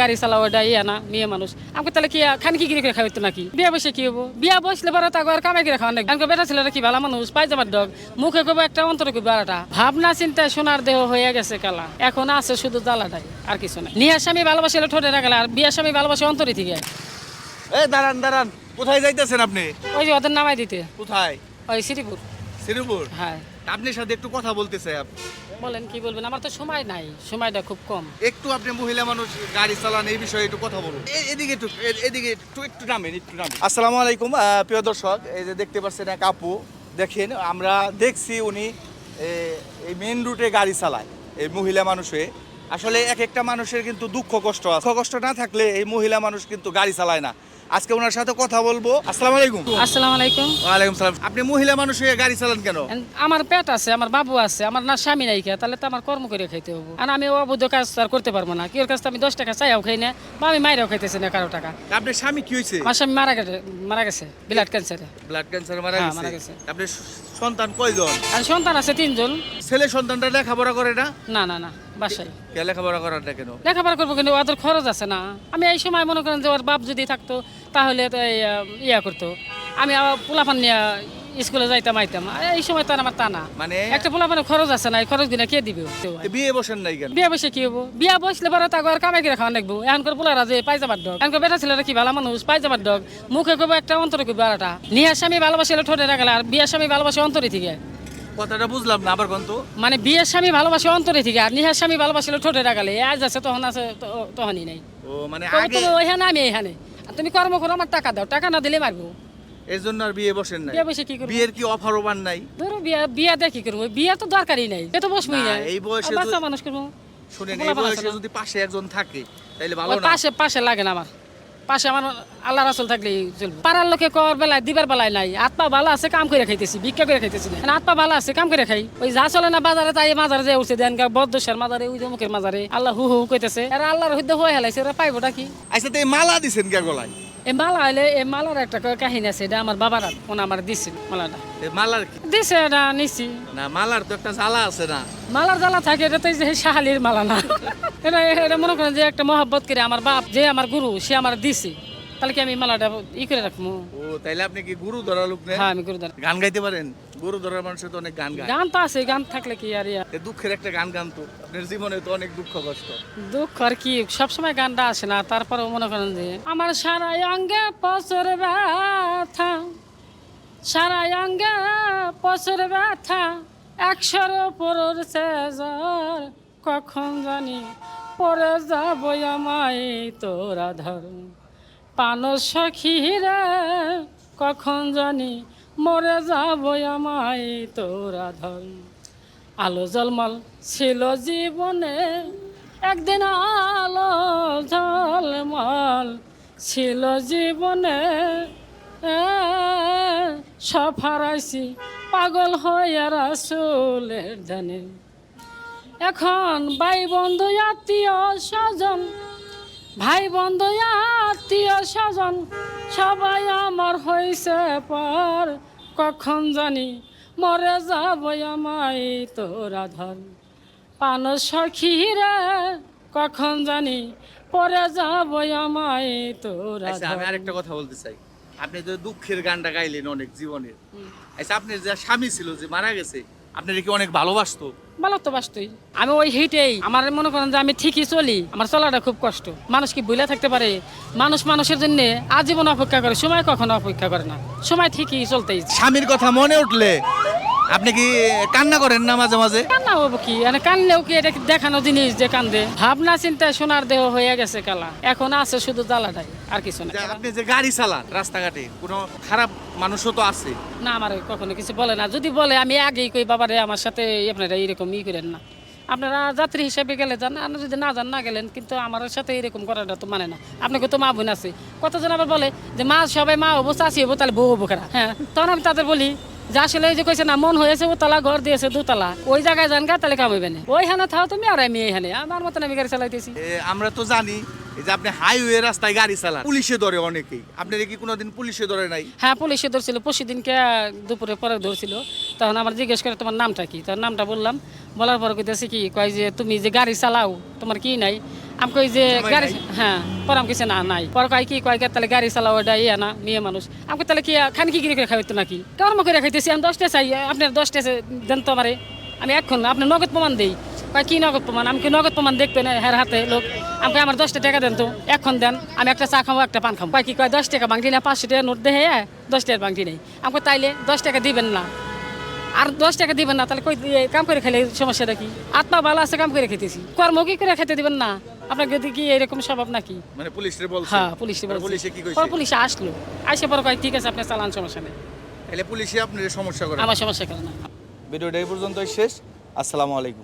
গাড়ি চালাও এটা ইয়া না মেয়ে মানুষ। আমাকে তাহলে কি খান কি করে খাওয়াইতো নাকি? বিয়া বসে কি হব বিয়া বসলে পরে তাকে আর কামাই করে খাওয়া নাকি আমাকে বেটা ছেলেরা কি ভালো মানুষ? পায়জামার ডগ। মুখে কবে একটা অন্তরে কবে আরেকটা। ভাবনা চিন্তায় সোনার দেহ হয়ে গেছে কালা। এখন আছে শুধু জ্বালাটাই আর কিছু নাই। নিহার স্বামী ভালোবাসলে ঠোঁটে রাখলে আর বিয়ার স্বামী ভালোবাসে অন্তরে থেকে। এই দাঁড়ান দাঁড়ান। কোথায় যাইতেছেন আপনি? ওই যে ওদের নামাই দিতে। কোথায়? ওই শ্রীপুর। শ্রীপুর? হ্যাঁ। আপনার সাথে একটু কথা বলতে চাই আপনি বলেন কি বলবেন? আমার তো সময় নাই। সময়টা খুব কম। একটু আপনি মহিলা মানুষ গাড়ি চালান এই বিষয়ে একটু কথা বলুন। এ- এদিকে একটু এ- এদিকে একটু একটু নামেন একটু নামেন। আসসালামু আলাইকুম আহ, প্রিয় দর্শক এই যে দেখতে পাচ্ছেন এক আপু দেখেন আমরা দেখছি উনি এ, এই মেন রুটে গাড়ি চালায় এই মহিলা মানুষে আসলে এক একটা মানুষের কিন্তু দুঃখ কষ্ট আছে। দুঃখ কষ্ট না থাকলে এই মহিলা মানুষ কিন্তু গাড়ি চালায় না। আজকে ওনার সাথে কথা বলব। আসসালামু আলাইকুম। আসসালামু আলাইকুম। ওয়ালাইকুম সালাম। আপনি মহিলা মানুষ হয়ে গাড়ি চালান কেন? আমার পেট আছে আমার বাবু আছে আমার না স্বামী নাই কে তাহলে তো আমার কর্ম করে খাইতে হব। আর আমি অবৈধ কাজ আর করতে পারব না। কি ওর কাছ আমি দশ টাকা চাইও খাই না বা আমি মাইরাও খাইতেছি না কারও টাকা। আপনার স্বামী কি হয়েছে আমার স্বামী মারা গেছে মারা গেছে ব্লাড ক্যান্সারে ব্লাড ক্যান্সার মারা হ্যাঁ, মারা গেছে। আপনি সন্তান কয়জন? আর সন্তান আছে তিনজন। ছেলে সন্তানটা লেখাপড়া করে না? না না না। বাসায়। কে লেখাপড়া করার না কেন? লেখাপড়া করব কিন্তু ওদের খরচ আছে না। আমি এই সময় মনে করেন যে ওর বাপ যদি থাকতো তাহলে তো ইয়া করতো। আমি পোলাপান নিয়ে স্কুলে যাইতাম আইতাম। এই সময় আমার মানে একটা পোলাপানের খরচ আছে না এই খরচ দিনে কে দিবে? বিয়ে বসেন নাই কেন? বিয়া বসে কি হব? বিয়া বসলে পরে তাকে আর কামাই করে খাওয়া লাগবো। এখনকার পোলারা যে পায়জামার ডগ। এখনকার বেটা ছেলেরা কি ভালো মানুষ? পায়জামার ডগ? মুখে কবে একটা অন্তরে কবে আরেকটা। নিহার স্বামী ভালোবাসলে ঠোঁটে রাখলে আর বিয়ার স্বামী ভালোবাসে অন্তরে থেকে। কথাটা বুঝলাম না আবার মানে বিয়ের স্বামী ভালোবাসে অন্তরে থেকে আর নিহার স্বামী ভালোবাসলে ঠোঁটে রাখালে আজ আছে তখন আছে তখনই নাই। ও মানে আগে তুমি ওইখানে আমি এইখানে আর তুমি কর্ম করো আমার টাকা দাও। টাকা না দিলে মারবো। এর জন্য আর বিয়ে বসেন নাই। বিয়ে বসে কি করব? বিয়ের কি অফার ওভার নাই? ধরো বিয়া কি করব? বিয়া তো দরকারই নাই। এ তো বসবই না, না। এই বয়সে বাচ্চা মানুষ করব। শুনেন এই বয়সে যদি পাশে একজন থাকে তাইলে ভালো না। পাশে পাশে লাগে না আমার। পাশে আমার আল্লাহ রাসুল থাকলে চলবে। পাড়ার লোকে কর বেলায়, দিবার বেলায় নাই। আত্মা ভালো আছে, কাম করে খাইতেছি, ভিক্ষা করে খাইতেছি আত্মা ভালো আছে, কাম করে খাই। ওই যা চলে না বাজারে, তাই মাজারে যে উঠছে। দেন বদ্দশের মাজারে, ওই মুখের মাজারে। আল্লাহ হু হু কইতেছে। এরা আল্লাহর হইতে হয়ে হেলাইছে, এরা নাকি কি? আচ্ছা তো মালা দিছেন কে গলায়। এই মালা হইলে এই মালার একটা কাহিনী আছে এটা আমার বাবার ওনা আমার দিছিল মালাটা। মালার দিছে এটা নিছি। না মালার তো একটা জ্বালা আছে না। মালার জ্বালা থাকে এটা তো যে শাহালির মালা না। এটা এটা মনে করেন যে একটা মহাব্বত করে আমার বাপ যে আমার গুরু সে আমার দিছে। তাহলে কি আমি মালাটা ই করে রাখব? ও তাইলে আপনি কি গুরু ধরা লোক হ্যাঁ আমি গুরুদার গান গাইতে পারেন? গুরু ধরার মানুষের তো অনেক গান গায়। গান তো আছে গান থাকলে কি আর ইয়া? এ দুঃখের একটা গান গান তো আপনার জীবনে তো অনেক দুঃখ কষ্ট। দুঃখ আর কি সবসময় গানটা আসে না তারপরেও মনে করেন যে আমার সারা অঙ্গে পচর ব্যথা সারা অঙ্গে পচর ব্যথা একশোর পরর জ্বর কখন জানি পরে যাব আমায় তোরা ধর পান সখী রে কখন জানি মরে যাব আমায় তোরা ধর আলো জলমল ছিল জীবনে, একদিন আলো ঝলমল ছিল জীবনে। সব হারাইছি পাগল হইয়া রাসুলের জানে এখন ভাই বন্ধু, আত্মীয় স্বজন ভাই বন্ধু আত্মীয় স্বজন সবাই আমার হয়েছে পর। কখন জানি মরে যাব আমায় তোরা ধর। পান সখী রে কখন জানি পরে যাব আমায় তোরা আচ্ছা আমি আরেকটা কথা বলতে চাই। আপনি তো দুঃখের গানটা গাইলেন অনেক জীবনের। আচ্ছা আপনার যে স্বামী ছিল যে মারা গেছে আপনার কি অনেক ভালোবাসতো? ভালো তো বাসতই। আমি ওই হিটেই আমার মনে করেন যে আমি ঠিকই চলি। আমার চলাটা খুব কষ্ট। মানুষ কি ভুলে থাকতে পারে? মানুষ মানুষের জন্য আজীবন অপেক্ষা করে সময় কখনো অপেক্ষা করে না। সময় ঠিকই চলতেই স্বামীর কথা মনে উঠলে আপনি কি কান্না করেন না মাঝে মাঝে? কান্না হব কি? মানে কানলেও কি এটা দেখানো জিনিস যে কান্দে? ভাবনা চিন্তা সোনার দেহ হয়ে গেছে কালা। এখন আছে শুধু জ্বালাটাই আর কিছু না। আপনি যে গাড়ি চালান রাস্তাঘাটে কোনো খারাপ মানুষও তো আছে। না আমার কখনো কিছু বলে না। যদি বলে আমি আগেই কই বাবারে আমার সাথে আপনারা এরকম ই করেন না। আপনারা যাত্রী হিসেবে গেলে যান আর যদি না যান না গেলেন কিন্তু আমার সাথে এরকম করাটা তো মানে না। আপনাকে তো মা বোন আছে। কতজন আবার বলে যে মা সবাই মা হব চাষি হব তাহলে বউ হব খারাপ হ্যাঁ তখন আমি তাদের বলি যে এই যে কইছে না মন হয়েছে ও তালা ঘর দিয়েছে দুতলা। ওই জায়গায় যান গা তাহলে কামাইবে না ওইখানে থাও তুমি আর আমি এইখানে। আমার মতন আমি গাড়ি চালাইতেছি। আমরা তো জানি এই যে আপনি হাইওয়ে রাস্তায় গাড়ি চালান পুলিশে ধরে অনেকেই। আপনার কি কোনোদিন পুলিশে ধরে নাই? হ্যাঁ পুলিশে ধরছিল। পরশু দিনকে দুপুরে পরে ধরছিল। তখন আমার জিজ্ঞেস করে তোমার নামটা কি? তার নামটা বললাম। বলার পরে কইতেছে কি কয় যে তুমি যে গাড়ি চালাও তোমার কি নাই? আমি কই যে গাড়ি হ্যাঁ পরে আমি না নাই। পরে কয় কি কয় তাহলে গাড়ি চালাও এটা ইয়ে না মেয়ে মানুষ। আমি কই, তাহলে কি খান কি কিনে করে খাইতো নাকি? কর্ম করে খাইতেছি আমি দশটা চাই আপনার দশটা দেন তো আমারে। আমি এখন না আপনি নগদ প্রমাণ দেই। কয় কি নগদ প্রমাণ? আমি কি নগদ প্রমাণ দেখবেন হ্যাঁ হাতে লোক? আমাকে আমার দশটা টাকা দেন তো এখন দেন আমি একটা চা খাব একটা পান খাব। কয় কি কয় দশ টাকা বাংটি না পাঁচশো টাকা নোট দেহে দশ টাকার বাংটি নেই। আমাকে তাইলে দশ টাকা দিবেন না। আর দশ টাকা দিবেন না তাহলে কই কাম করে খেলে সমস্যাটা কি? আত্মা ভালো আছে কাম করে খেতেছি কর্ম কি করে খেতে দিবেন না? আপনার যদি কি এরকম স্বভাব নাকি? মানে পুলিশে বলছে। হ্যাঁ পুলিশ বলছে। পুলিশে কি কইছে? পুলিশে আসলো। আইসে পরে কয় ঠিক আছে আপনি চালান সমস্যা নেই। তাহলে পুলিশে আপনার সমস্যা করে। আমার সমস্যা করে না। ভিডিওটা এই পর্যন্তই শেষ। আসসালামু আলাইকুম।